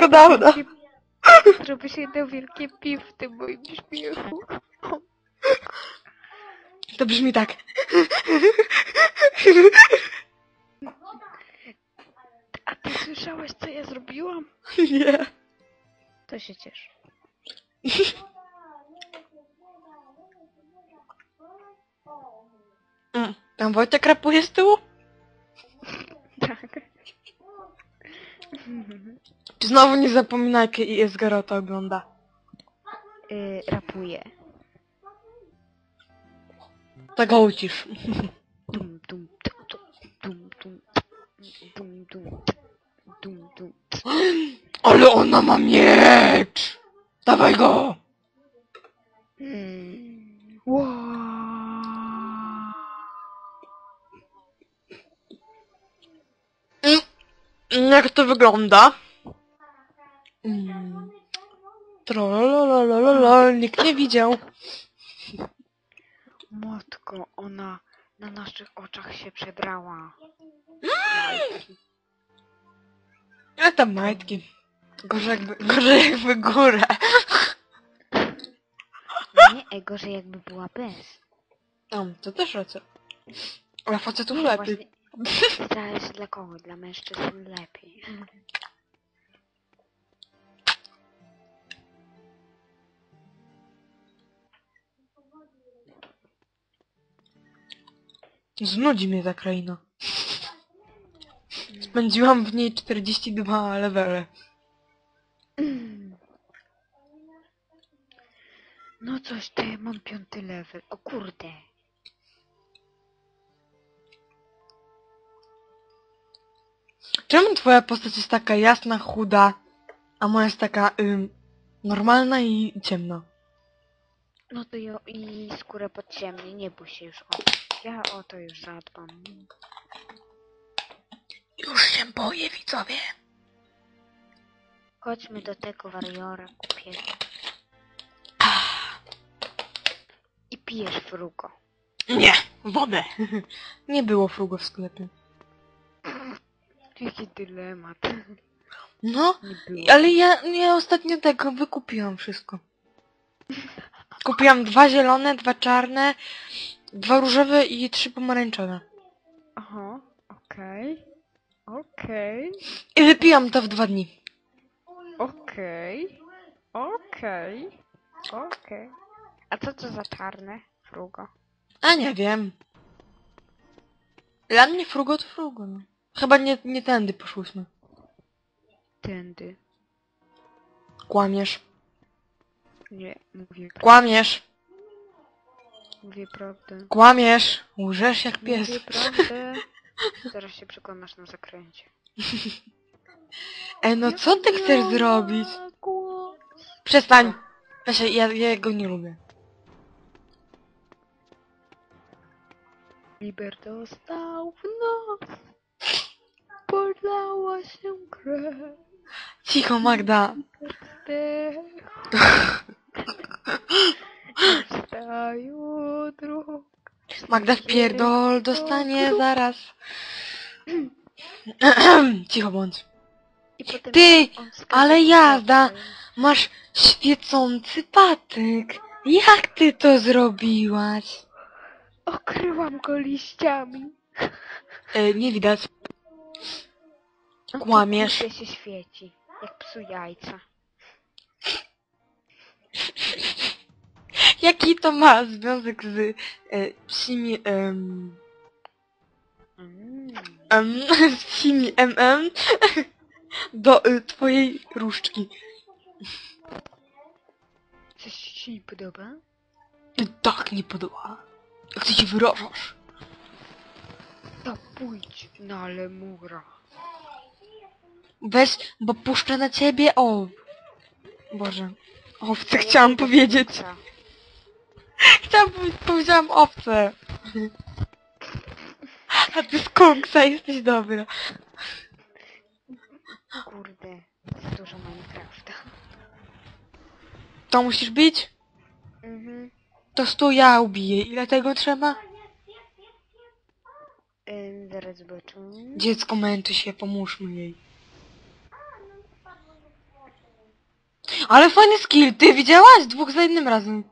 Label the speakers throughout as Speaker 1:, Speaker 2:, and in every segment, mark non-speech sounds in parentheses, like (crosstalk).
Speaker 1: wszystko dawno.
Speaker 2: Żeby się jedno wielkie piw w tym moim śmiechu.
Speaker 1: To brzmi tak.
Speaker 2: A ty słyszałeś, co ja zrobiłam?
Speaker 1: Nie.
Speaker 2: To się cieszę.
Speaker 1: Mm. Tam Wojtek rapuje z tyłu?
Speaker 2: Tak.
Speaker 1: Znowu nie zapominaj, jakie jest Garota ogląda?
Speaker 2: Y, rapuję.
Speaker 1: Tak go ucisz.
Speaker 2: Dum, dum, dum, dum, dum, dum, dum, dum, dum.
Speaker 1: Ale ona ma miecz! Dawaj go!
Speaker 2: Mm. Wow.
Speaker 1: Jak to wygląda? Mm. Trolololololol, nikt nie widział.
Speaker 2: Matko, ona na naszych oczach się przebrała.
Speaker 1: Ja tam majtki. Gorzej jakby, gorzej jakby górę. (laughs)
Speaker 2: Nie, ej, gorzej jakby była bez.
Speaker 1: O, to też racja. Ale facetów
Speaker 2: No
Speaker 1: lepiej.
Speaker 2: Właśnie, (laughs) zależy dla kogo, dla mężczyzn lepiej.
Speaker 1: Znudzi mnie ta kraina. Spędziłam w niej 42 levele.
Speaker 2: No coś, to ja mam piąty level. O kurde.
Speaker 1: Czemu twoja postać jest taka jasna, chuda, a moja jest taka ym, normalna i ciemna?
Speaker 2: No to jo, i skórę podciemnie, nie bój się już o. Ja o to już zadbam.
Speaker 1: Już się boję, widzowie.
Speaker 2: Chodźmy do tego wariora, kupię. I pijesz frugo.
Speaker 1: Nie, wodę. (laughs) Nie było frugo w sklepie.
Speaker 2: Jaki dylemat.
Speaker 1: No, ale ja, ja ostatnio tego wykupiłam wszystko. Kupiłam dwa zielone, dwa czarne, dwa różowe i trzy pomarańczowe.
Speaker 2: Aha, okej. Okej.
Speaker 1: I wypiłam to w dwa dni.
Speaker 2: Okej. Okej. Okej. A co to za czarne frugo?
Speaker 1: A nie wiem. Dla mnie frugo to frugo, no. Chyba nie, nie tędy poszłyśmy.
Speaker 2: Tędy.
Speaker 1: Kłamiesz.
Speaker 2: Nie, mówię, pra-
Speaker 1: Kłamiesz.
Speaker 2: Mówię prawdę.
Speaker 1: Kłamiesz. Łżesz jak pies.
Speaker 2: Mówię prawdę. Zaraz się przekonasz na zakręcie. (laughs)
Speaker 1: Ej, no co ty chcesz zrobić? Przestań. Weź, ja, ja go nie lubię.
Speaker 2: Liber dostał w nos. Podlała się krew.
Speaker 1: Cicho, Magda. (laughs)
Speaker 2: Wsta jutro.
Speaker 1: Magda w pierdol dostanie zaraz. (clears throat) Cicho bądź.
Speaker 2: I potem
Speaker 1: Ty,
Speaker 2: on skacze
Speaker 1: ale jazda. Masz świecący patyk. Jak ty to zrobiłaś?
Speaker 2: Okryłam go liściami.
Speaker 1: E, nie widać. Kłamiesz.
Speaker 2: kurde się świeci. Jak psu jajca.
Speaker 1: Jaki to ma związek z e, psimi... em,
Speaker 2: Mm.
Speaker 1: em, (laughs) z psimi mm do y, twojej różdżki?
Speaker 2: Coś ci nie podoba?
Speaker 1: Tak nie podoba. Jak ty się wyrażasz?
Speaker 2: To pójdź na lemura.
Speaker 1: Weź, bo puszczę na ciebie o. Boże. Owce chciałam powiedzieć.
Speaker 2: Dobra. (laughs)
Speaker 1: Chciałam powiedzieć, powiedziałam owce. A ty z koksa jesteś dobra.
Speaker 2: Kurde, za dużo Minecrafta.
Speaker 1: To musisz bić?
Speaker 2: Mhm.
Speaker 1: To stu ja ubiję. Ile tego trzeba?
Speaker 2: Ym, zaraz zobaczę.
Speaker 1: Dziecko męczy się, pomóżmy jej. Ale fajny skill, ty widziałaś? Dwóch za jednym razem.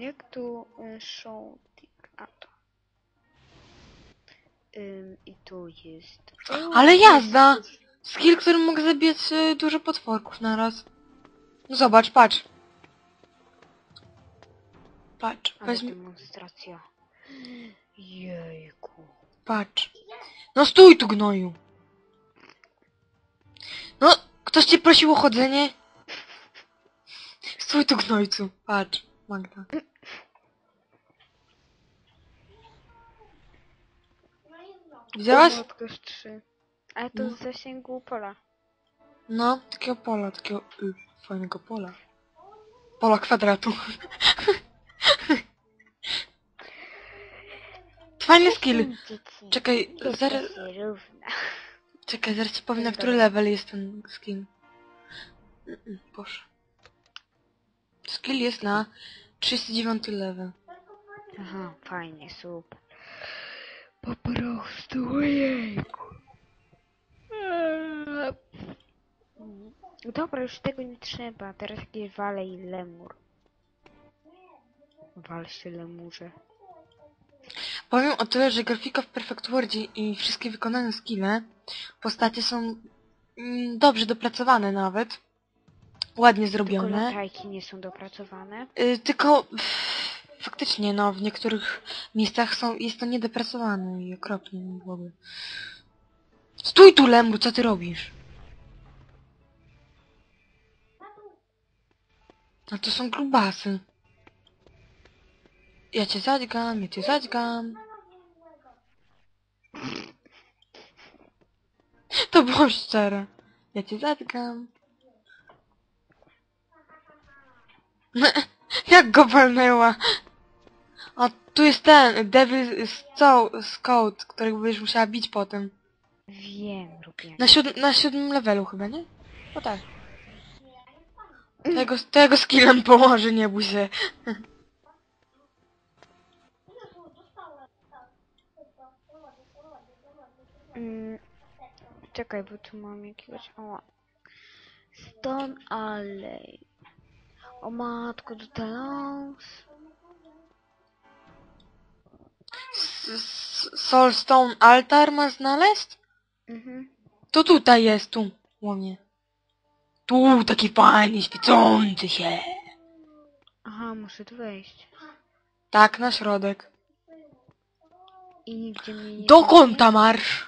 Speaker 2: Jak tu y, show tik- a to. Ym, I tu jest.
Speaker 1: Ale jazda! Skill, którym mogę zabijać y, dużo potworków naraz. No zobacz, patrz. Patrz,
Speaker 2: Ale
Speaker 1: weźmy,
Speaker 2: demonstracja. Jejku.
Speaker 1: patrz. No stój tu, gnoju. No, ktoś cię prosił o chodzenie? Stój tu, gnojcu. Patrz, Magda. Widziałaś?
Speaker 2: 3. Ale to
Speaker 1: No.
Speaker 2: z zasięgu pola.
Speaker 1: No, takiego pola, takiego y, fajnego pola. Pola kwadratu. (laughs) Fajny skill. Czekaj, zaraz,
Speaker 2: Równa.
Speaker 1: czekaj, zaraz ci powiem na który level jest ten skill. Mm, mm, Boże. Skill jest na 39 level.
Speaker 2: Aha, fajnie, super. Po prostu, ojejku. Eee. Dobra, już tego nie trzeba. Teraz jakieś wale i lemur. Wal się lemurze.
Speaker 1: Powiem o tyle, że grafika w Perfect Wordzie i wszystkie wykonane skille, postacie są mm, dobrze dopracowane nawet. Ładnie
Speaker 2: Tylko
Speaker 1: zrobione.
Speaker 2: latajki nie są dopracowane.
Speaker 1: Y, tylko pff, faktycznie, no, w niektórych miejscach są, jest to niedopracowane i okropnie ogóle. Stój tu, Lemur, co ty robisz? No to są grubasy. Ja cię zadźgam, ja cię zadźgam. To było szczere. Ja cię zadźgam. (laughs) Jak go walnęła? A tu jest ten, Devil Scout, którego będziesz musiała bić potem.
Speaker 2: Wiem, lubię.
Speaker 1: Na, siód na siódmym levelu chyba, nie? O tak. Tego, (laughs) tego skillem położy, nie bój się.
Speaker 2: Mm, czekaj, bo tu mam jakiegoś... O, Stone Alley. O matko, do Talons.
Speaker 1: S- s- Soulstone Altar ma znaleźć?
Speaker 2: Mhm.
Speaker 1: To tutaj jest, tu. Łomie. Tu, taki fajny, świecący się.
Speaker 2: Aha, muszę tu wejść.
Speaker 1: Tak, na środek.
Speaker 2: I nigdzie mnie nie...
Speaker 1: Do kąta marsz.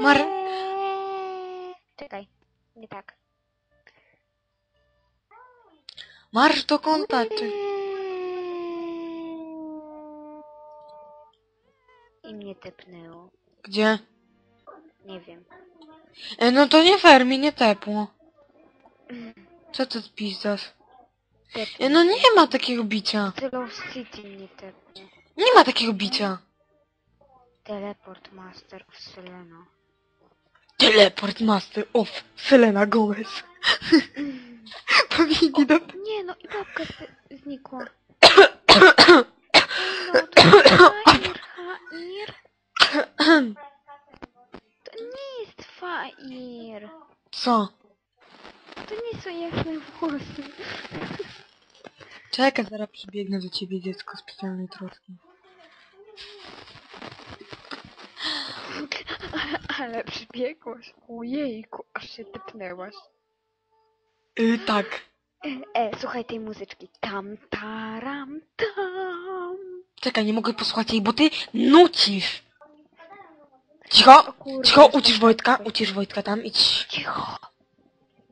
Speaker 1: Mar...
Speaker 2: Czekaj, nie tak.
Speaker 1: Marsz do czy...
Speaker 2: I mnie tepnęło.
Speaker 1: Gdzie?
Speaker 2: Nie wiem.
Speaker 1: E, no to nie fair, mi nie tepło. (clears throat) Co ty?
Speaker 2: Tepnął.
Speaker 1: E, no nie ma takiego bicia.
Speaker 2: Tylo City mnie tepnął.
Speaker 1: Nie ma takiego bicia.
Speaker 2: Teleport Master of Selena.
Speaker 1: Teleport Master of Selena Gomez. (laughs) Powinni do...
Speaker 2: Nie no, i babka z- znikła. (coughs) No, to. To nie jest Fair.
Speaker 1: Co?
Speaker 2: To nie są jasne włosy.
Speaker 1: Czekaj, zaraz przybiegnę do ciebie dziecko specjalnej troski. (coughs)
Speaker 2: Ale przybiegłaś. Ojejku, aż się tepnęłaś.
Speaker 1: Y, tak.
Speaker 2: E, słuchaj tej muzyczki. Tam, taram, tam.
Speaker 1: Czekaj, nie mogę posłuchać jej, bo ty nucisz. Cicho,
Speaker 2: kurde,
Speaker 1: cicho,
Speaker 2: jeszcze
Speaker 1: ucisz Wojtka, ucisz Wojtka tam, idź.
Speaker 2: Cicho.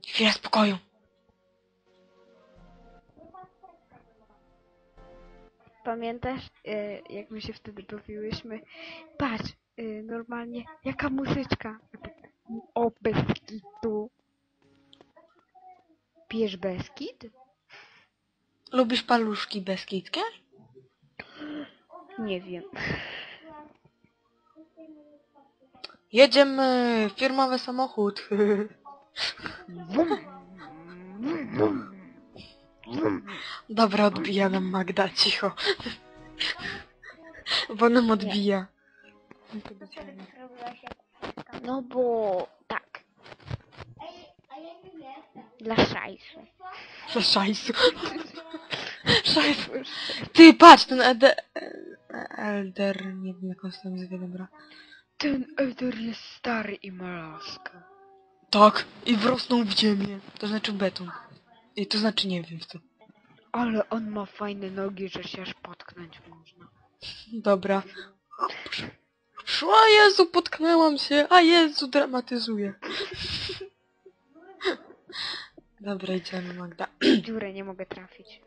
Speaker 1: Chwila spokoju.
Speaker 2: Pamiętasz, e, jak my się wtedy bawiłyśmy? Patrz, e, normalnie, jaka muzyczka. O, Beskidu. Pijesz Beskid?
Speaker 1: Lubisz paluszki beskidkie?
Speaker 2: Nie wiem.
Speaker 1: Jedziemy, firmowy samochód. Dobra, odbija nam Magda, cicho. Bo nam odbija.
Speaker 2: No bo tak. Dla szajsu.
Speaker 1: Za szajsu. Szajsu. Ty, patrz, ten Ede... Elder... Nie wiem, jak on się nazywa, dobra.
Speaker 2: Ten Eder jest stary i ma laskę.
Speaker 1: Tak, i wrosnął w ziemię. To znaczy w beton. I to znaczy nie wiem w co.
Speaker 2: Ale on ma fajne nogi, że się aż potknąć można.
Speaker 1: Dobra. O Jezu, potknęłam się. A Jezu, dramatyzuję. Dobra, idziemy Magda. (clears throat)
Speaker 2: Dziurę nie mogę trafić.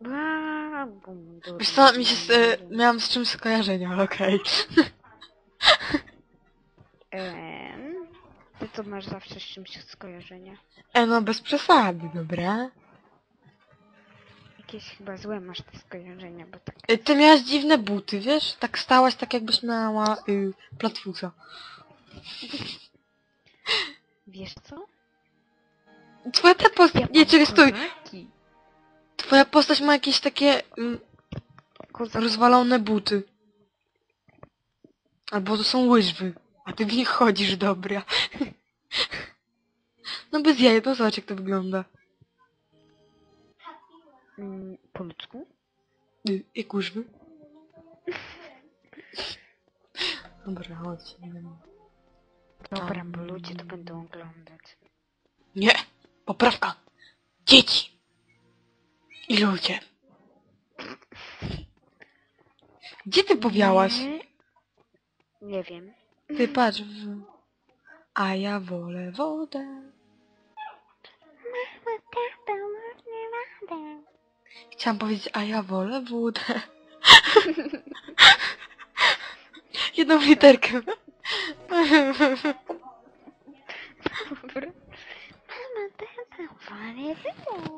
Speaker 2: Bla, bum,
Speaker 1: Wiesz co, mi się z, e,
Speaker 2: bum.
Speaker 1: miałam z czym skojarzenia, ale okej. (laughs)
Speaker 2: Em, Ty co masz zawsze z czymś skojarzenia?
Speaker 1: E, no bez przesady, dobra?
Speaker 2: Jakieś chyba złe masz te skojarzenia, bo tak...
Speaker 1: E, Ty miałaś dziwne buty, wiesz? Tak stałaś, tak jakbyś miała y, platfusa.
Speaker 2: Wiesz co?
Speaker 1: Twoja ta postać... Nie, czekaj, stój. Twoja postać ma jakieś takie
Speaker 2: Kozaki.
Speaker 1: rozwalone buty. Albo to są łyżwy. A ty w nich chodzisz, dobra. (laughs) No bez jaj, no zobacz jak to wygląda.
Speaker 2: Mm, po ludzku?
Speaker 1: Y, Jak łyżwy. (laughs) Dobra, chodź. nie wiem.
Speaker 2: Dobra, bo ludzie to będą oglądać.
Speaker 1: Nie! Poprawka! Dzieci! I ludzie. Gdzie ty powiałaś?
Speaker 2: Nie, wiem.
Speaker 1: Ty patrz w... A ja wolę wodę. Chciałam powiedzieć, a ja wolę wodę. (laughs) Jedną literkę.
Speaker 2: Dobra. Wolę (laughs) było.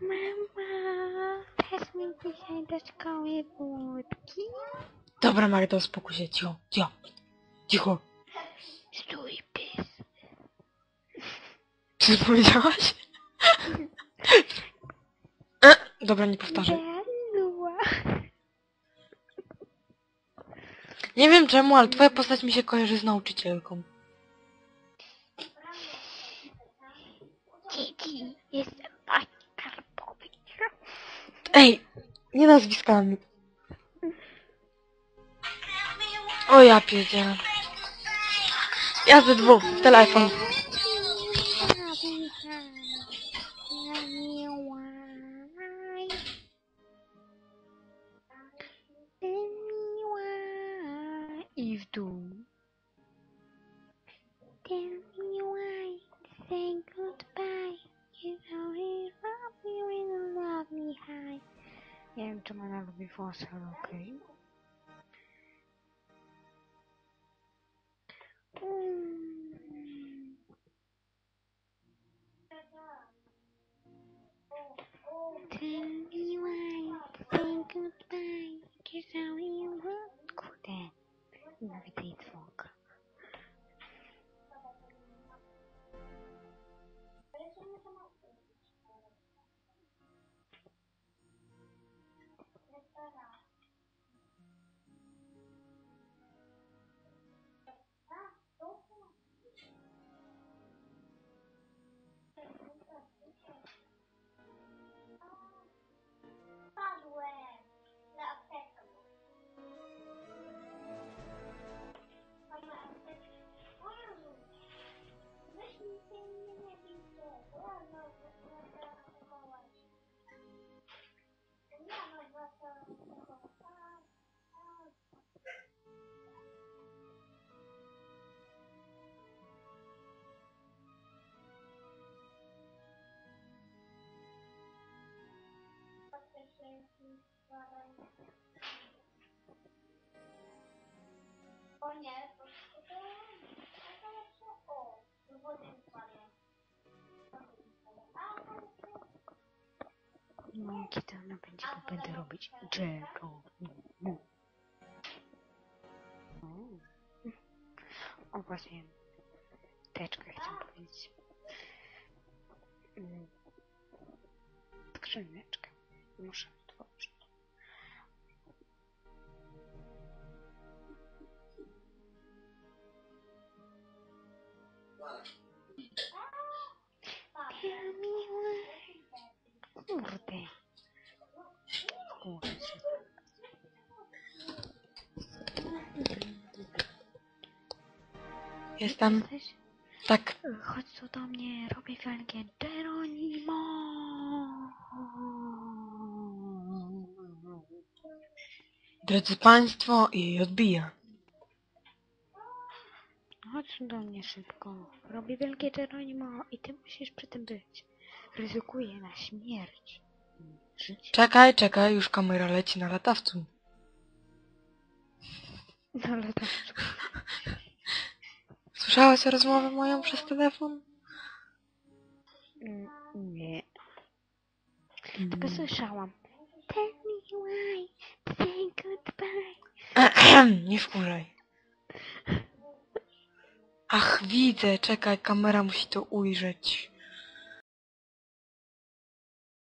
Speaker 2: Mama, też mi dzisiaj do szkoły wódki.
Speaker 1: Dobra, Magda, uspokój się. Cicho, cicho. Cicho.
Speaker 2: Stój, pies.
Speaker 1: Czy powiedziałaś? (laughs) E, Dobra, nie powtarzaj.
Speaker 2: Żarnuła.
Speaker 1: Nie wiem czemu, ale twoja postać mi się kojarzy z nauczycielką.
Speaker 2: Dzieci, jestem pani Karpowicz.
Speaker 1: Ej, nie nazwiskami. O ja pierdzielę. Ja ze dwóch, telefon.
Speaker 2: Wiem, czy ona No, kiedy ona będzie, bo będę robić Jero. O, właśnie. Teczkę chciałam powiedzieć. Mm. Skrzyneczkę. Muszę
Speaker 1: Jestem.
Speaker 2: Jesteś?
Speaker 1: Tak.
Speaker 2: Y, Chodź tu do mnie, robię wielkie Geronimo!
Speaker 1: Drodzy Państwo, i odbija.
Speaker 2: Chodź tu do mnie szybko. Robię wielkie Geronimo i ty musisz przy tym być. Ryzykuję na śmierć. Życie.
Speaker 1: Czekaj, czekaj, już kamera leci na latawcu.
Speaker 2: No ale tak.
Speaker 1: Słyszałaś rozmowę moją przez telefon?
Speaker 2: Mm, Nie. Tylko słyszałam. Tell me why, say goodbye. (clears throat)
Speaker 1: Nie wkurzaj. Ach, widzę, czekaj, kamera musi to ujrzeć.